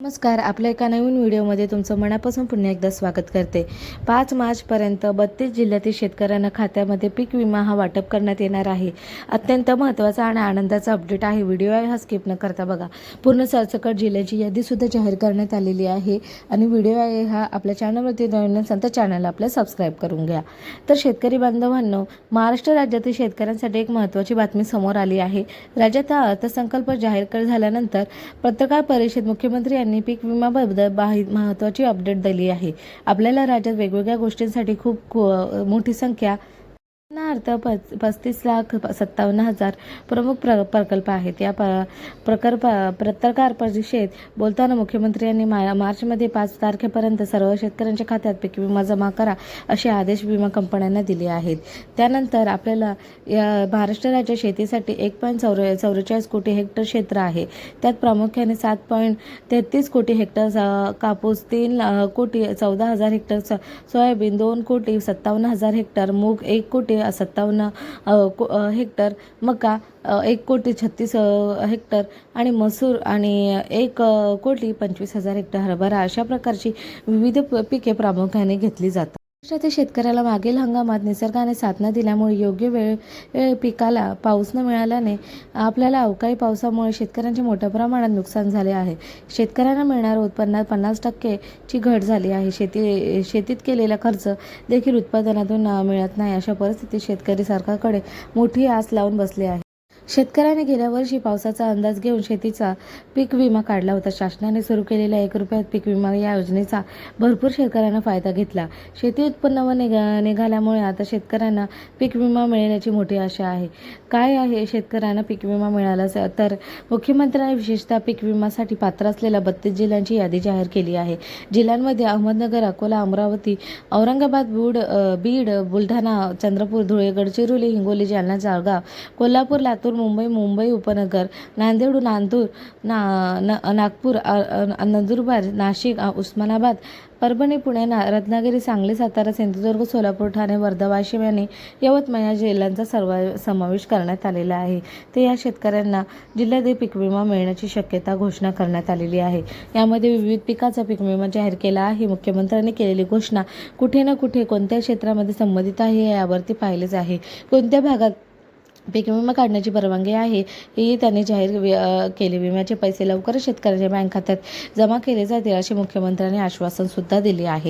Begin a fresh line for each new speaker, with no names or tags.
नमस्कार आपल्या एका नवीन व्हिडिओमध्ये तुमचं मनापासून पुन्हा एकदा स्वागत करते. पाच मार्चपर्यंत बत्तीस जिल्ह्यातील शेतकऱ्यांना खात्यामध्ये पीक विमा हा वाटप करण्यात येणार आहे. अत्यंत महत्त्वाचा आणि आनंदाचा अपडेट आहे. व्हिडिओ आहे हा स्किप न करता बघा. पूर्ण सरसकट जिल्ह्याची यादीसुद्धा जाहीर करण्यात आलेली आहे आणि व्हिडिओ आहे हा आपल्या चॅनलवरती नवीन असेल तर चॅनलला आपल्या सबस्क्राईब करून घ्या. तर शेतकरी बांधवांनो महाराष्ट्र राज्यातील शेतकऱ्यांसाठी एक महत्त्वाची बातमी समोर आली आहे. राज्यात हा अर्थसंकल्प जाहीर कर झाल्यानंतर पत्रकार परिषद मुख्यमंत्री यांनी पीक विम्याबद्दल बाही महत्त्वाची अपडेट दिली आहे. आपल्याला राज्यात वेगवेगळ्या गोष्टींसाठी खूप मोठी संख्या अर्थ प पस्तीस लाख सत्तावन्न हजार प्रमुख प्र प्रकल्प आहेत. या प प्रकल्प पत्रकार परिषदेत बोलताना मुख्यमंत्री यांनी मा मार्चमध्ये पाच तारखेपर्यंत सर्व शेतकऱ्यांच्या खात्यात पीक विमा जमा करा असे आदेश विमा कंपन्यांना दिले आहेत. त्यानंतर आपल्याला या महाराष्ट्र राज्य शेतीसाठी एक पॉईंट चौरे चौवेचाळीस कोटी हेक्टर क्षेत्र आहे. त्यात प्रामुख्याने सात पॉईंट तेहतीस कोटी हेक्टर कापूस तीन कोटी चौदा हजार हेक्टर सोयाबीन दोन कोटी सत्तावन्न हजार हेक्टर मूग एक कोटी सत्तावन्न को- हेक्टर मका एक कोटी छत्तीस हेक्टर आणि मसूर आणि एक कोटी पंचवीस हजार हेक्टर हरभरा अशा प्रकारची विविध प- पिके प्रामुख्याने घेतली जातात. महाराष्ट्रातील शेतकऱ्याला मागील हंगामात निसर्गाने साथ न दिल्यामुळे योग्य वेळ वेळ पिकाला पाऊस न मिळाल्याने आपल्याला अवकाळी पावसामुळे शेतकऱ्यांचे मोठ्या प्रमाणात नुकसान झाले आहे. शेतकऱ्यांना मिळणाऱ्या उत्पन्नात पन्नास टक्केची घट झाली आहे. शेती शेतीत केलेला खर्च देखील उत्पादनातून मिळत नाही अशा परिस्थितीत शेतकरी सरकारकडे मोठी आस लावून बसले आहे. शेतकऱ्याने गेल्या वर्षी पावसाचा अंदाज घेऊन शेतीचा पीक विमा काढला होता. शासनाने सुरू केलेल्या एक रुपयात पीक विमा या योजनेचा भरपूर शेतकऱ्यांना फायदा घेतला. शेती उत्पन्न व निघा निघाल्यामुळे आता शेतकऱ्यांना पीक विमा मिळण्याची मोठी आशा आहे. काय आहे शेतकऱ्यांना पीक विमा मिळाला तर मुख्यमंत्र्यांनी विशेषतः पीक विमासाठी पात्र असलेल्या बत्तीस जिल्ह्यांची यादी जाहीर केली आहे. जिल्ह्यांमध्ये अहमदनगर अकोला अमरावती औरंगाबाद बीड बीड बुलढाणा चंद्रपूर धुळे गडचिरोली हिंगोली जालना जळगाव कोल्हापूर लातूर मुंबई मुंबई उपनगर नांदेड नांदूर ना ना- नागपूर नंदुरबार नाशिक उस्मानाबाद परभणी पुणे ना रत्नागिरी सांगली सातारा सिंधुदुर्ग सोलापूर ठाणे वर्धा वाशिम यांनी यवतमाळ या जिल्ह्यांचा सर्व समावेश करण्यात आलेला आहे. ते या शेतकऱ्यांना जिल्ह्यात पीक विमा मिळण्याची शक्यता घोषणा करण्यात आलेली आहे. यामध्ये विविध पिकाचा पीक विमा जाहीर केला आहे. मुख्यमंत्र्यांनी केलेली घोषणा कुठे ना कुठे कोणत्या क्षेत्रामध्ये संबंधित आहे यावरती पाहिलेच आहे. कोणत्या भागात पीक विमा काढण्याची परवानगी आहे. ही त्यांनी जाहीर वि- केली. विम्याचे पैसे लवकरच शेतकऱ्यांच्या बँक खात्यात जमा केले जातील असे मुख्यमंत्र्यांनी आश्वासन सुद्धा दिले आहे.